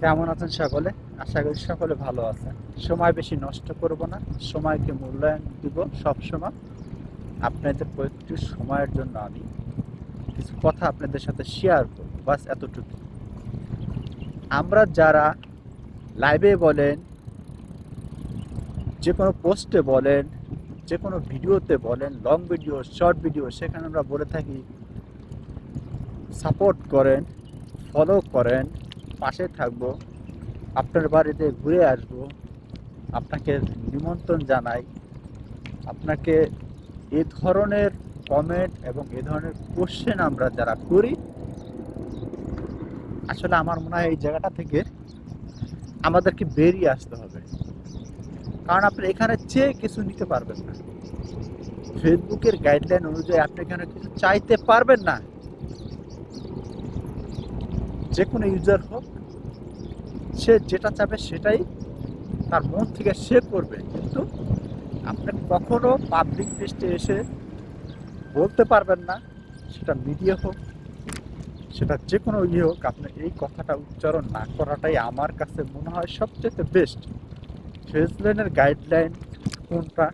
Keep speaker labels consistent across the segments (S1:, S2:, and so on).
S1: কেমন আছেন সকলে? আশা করি সকলে ভালো আছেন। সময় বেশি নষ্ট করব না। সময়কে মূল্যায়ন দিব সব সময় আপনাদের কয়েকটি সময়ের জন্য আমি কিছু কথা আপনাদের সাথে শেয়ার করব। বাস এতটুকু। আমরা যারা লাইভে বলেন, যে কোনো পোস্টে বলেন, যে কোনো ভিডিওতে বলেন লং ভিডিও শর্ট ভিডিও সেখানে আমরা বলে থাকি সাপোর্ট করেন ফলো করেন পাশে থাকব, আপনার বাড়িতে ঘুরে আসব, আপনাকে নিমন্ত্রণ জানাই। আপনাকে এ ধরনের কমেন্ট এবং এ ধরনের কোশ্চেন আমরা যারা করি, আসলে আমার মনে হয় এই জায়গাটা থেকে আমাদেরকে বেরিয়ে আসতে হবে। কারণ আপনি এখানে চেয়ে কিছু নিতে পারবেন না। ফেসবুকের গাইডলাইন অনুযায়ী আপনি এখানে কিছু চাইতে পারবেন না। যে কোনো ইউজার হোক, সে যেটা চাবে সেটাই তার মন থেকে সে করবে। কিন্তু আপনি কখনো পাবলিক লিস্টে এসে বলতে পারবেন না, সেটা মিডিয়া হোক, সেটা যে কোনো ইয়ে হোক, আপনি এই কথাটা উচ্চারণ না করাটাই আমার কাছে মনে হয় সবচেয়ে বেস্ট ফেসলাইনের গাইডলাইন কোনটা?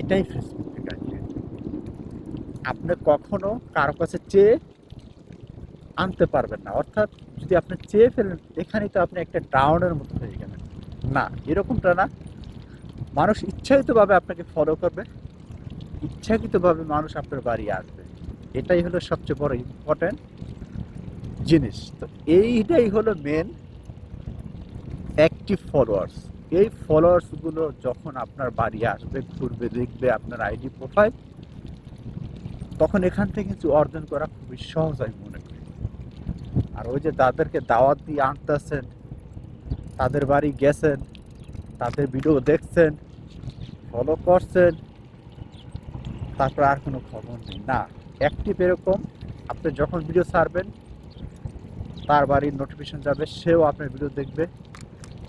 S1: এটাই ফেসবুকের গাইডলাইন আপনি কখনো কারও কাছে চেয়ে আনতে পারবেন না। অর্থাৎ যদি আপনি চেয়ে ফেলেন, এখানেই তো আপনি একটা ডাউনের মতো হয়ে গেলেন। না, এরকমটা না। মানুষ ইচ্ছাকৃতভাবে আপনাকে ফলো করবে। ইচ্ছাকৃতভাবে মানুষ আপনার বাড়ি আসবে। এটাই হলো সবচেয়ে বড় ইম্পর্টেন্ট জিনিস। তো এইটাই হলো মেন অ্যাক্টিভ ফলোয়ার্স এই ফলোয়ার্সগুলো যখন আপনার বাড়ি আসবে, ঘুরবে, দেখবে আপনার আইডি প্রোফাইল তখন এখান থেকে কিছু অর্জন করা খুবই সহজ আমি আর ওই যে তাদেরকে দাওয়াত দিয়ে আনতেছেন, তাদের বাড়ি গেছেন, তাদের ভিডিও দেখছেন ফলো করছেন, তারপর আর কোনো খবর নেই। না অ্যাক্টিভ এরকম, আপনি যখন ভিডিও ছাড়বেন, তার বাড়ির নোটিফিকেশন যাবে, সেও আপনার ভিডিও দেখবে,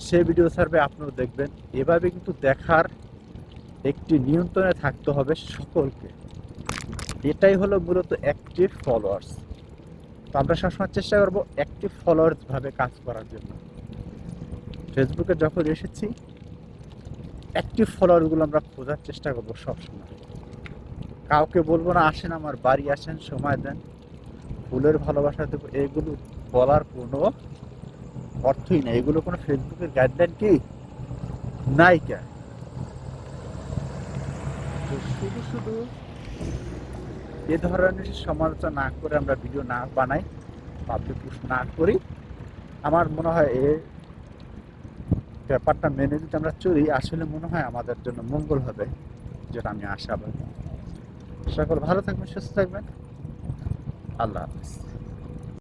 S1: সে ভিডিও ছাড়বে, আপনিও দেখবেন। এভাবে কিন্তু দেখার একটি নিয়ন্ত্রণে থাকতে হবে সকলকে। এটাই হলো মূলত অ্যাক্টিভ ফলোয়ার্স তো আমরা সবসময় চেষ্টা করব অ্যাক্টিভ ফলোয়ার্স ভাবে কাজ করার জন্য। ফেসবুকে যখন এসেছি অ্যাক্টিভ ফলোয়ারগুলো আমরা খোঁজার চেষ্টা করব সবসময়। কাউকে বলব না, আসেন আমার বাড়ি, আসেন, সময় দেন। ফুলের ভালোবাসা দেবো। এগুলো বলার কোনো অর্থই নেই। এগুলো কোনো ফেসবুকের গাইডলাইন কি? নাই কে শুধু শুধু এ ধরনের সমালোচনা না করে আমরা ভিডিও না বানাই পাবলিক পোস্ট না করি। আমার মনে হয় এ ব্যাপারটা মেনে যদি আমরা চলি, আসলে মনে হয় আমাদের জন্য মঙ্গল হবে, যেটা আমি আশাবাদী। সকল ভালো থাকবেন, সুস্থ থাকবেন। আল্লাহ হাফিজ।